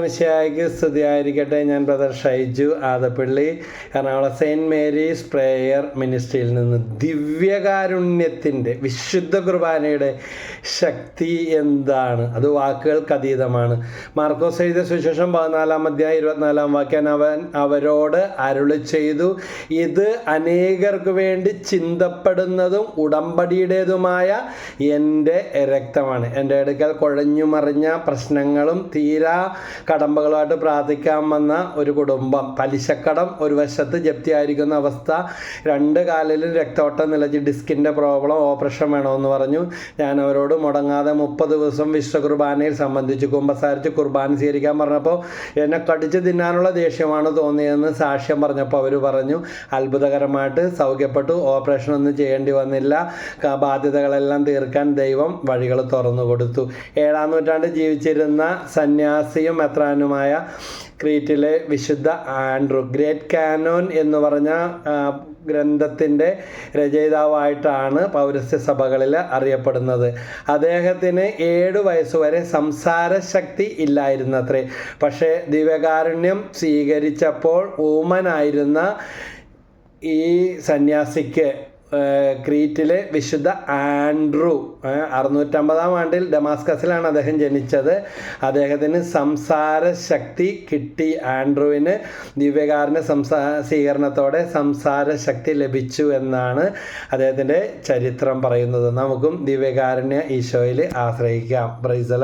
മിശിഹായ്ക്ക് സ്തുതിയായിരിക്കട്ടെ. ഞാൻ brother Shaiju Adappally. Ernakulam Saint Mary's prayer മിനിസ്ട്രിയിൽ നിന്ന് ദിവ്യകാരുണ്യത്തിന്റെ വിശുദ്ധ കുർബാനയുടെ ശക്തി എന്താണ്? അത് വാക്കുകൾക്ക് അതീതമാണ്. മാർക്കോസ് എഴുതിയ സുശേഷം പതിനാലാം അധ്യായം ഇരുപത്തിനാലാം വാക്യാൻ അവൻ അവരോട് അരുളി ചെയ്തു. ഇത് അനേകർക്ക് വേണ്ടി ചിന്തപ്പെടുന്നതും ഉടമ്പടിയുടേതുമായ എന്റെ രക്തമാണ്. എന്റെ അടുക്കൽ കുഴഞ്ഞു മറിഞ്ഞ പ്രശ്നങ്ങളും തീരാ കടമ്പകളുമായിട്ട് പ്രാർത്ഥിക്കാൻ വന്ന ഒരു കുടുംബം. പലിശക്കടം ഒരു വശത്ത് ജപ്തിയായിരിക്കുന്ന അവസ്ഥ. രണ്ട് കാലിലും രക്തോട്ടം നിലച്ച് ഡിസ്കിന്റെ പ്രോബ്ലം ഓപ്പറേഷൻ വേണമെന്ന് പറഞ്ഞു. ഞാൻ അവരോട് മുടങ്ങാതെ മുപ്പത് ദിവസം വിശ്വ കുർബാനയിൽ സംബന്ധിച്ച് കുമ്പസാരിച്ച് കുർബാന സ്വീകരിക്കാൻ പറഞ്ഞപ്പോൾ എന്നെ കടിച്ച് തിന്നാനുള്ള ദേഷ്യമാണ് തോന്നിയതെന്ന് സാക്ഷ്യം പറഞ്ഞപ്പോൾ അവർ പറഞ്ഞു അത്ഭുതകരമായിട്ട് സൗഖ്യപ്പെട്ടു ഓപ്പറേഷൻ ഒന്നും ചെയ്യേണ്ടി വന്നില്ല. ബാധ്യതകളെല്ലാം തീർക്കാൻ ദൈവം വഴികൾ തുറന്നു കൊടുത്തു. ഏഴാം നൂറ്റാണ്ട് ജീവിച്ചിരുന്ന സന്യാസിയും മെത്രാനുമായ ക്രീറ്റിലെ വിശുദ്ധ ആൻഡ്രു. ഗ്രേറ്റ് കാനോൻ എന്ന് പറഞ്ഞ ഗ്രന്ഥത്തിന്റെ രചയിതാവായിട്ടാണ് പൗരസ്ത്യ സഭകളിൽ അറിയപ്പെടുന്നത്. അദ്ദേഹത്തിന് ഏഴ് വയസ്സുവരെ സംസാര ശക്തി ഇല്ലായിരുന്നത്രേ. പക്ഷേ ദിവ്യകാരുണ്യം സ്വീകരിച്ചപ്പോൾ ഊമനായിരുന്ന ഈ സന്യാസിക്ക് ക്രീറ്റിലെ വിശുദ്ധ ആൻഡ്രു. അറുന്നൂറ്റമ്പതാം ആണ്ടിൽ ഡമാസ്കസിലാണ് അദ്ദേഹം ജനിച്ചത്. അദ്ദേഹത്തിന് സംസാര ശക്തി കിട്ടി. ആൻഡ്രുവിന് ദിവ്യകാരന് സംസാ സ്വീകരണത്തോടെ സംസാര ശക്തി ലഭിച്ചു എന്നാണ് അദ്ദേഹത്തിന്റെ ചരിത്രം പറയുന്നത്. നമുക്കും ദിവ്യകാരുണ്യ ഈശോയിൽ ആശ്രയിക്കാം. ബ്രൈസലോ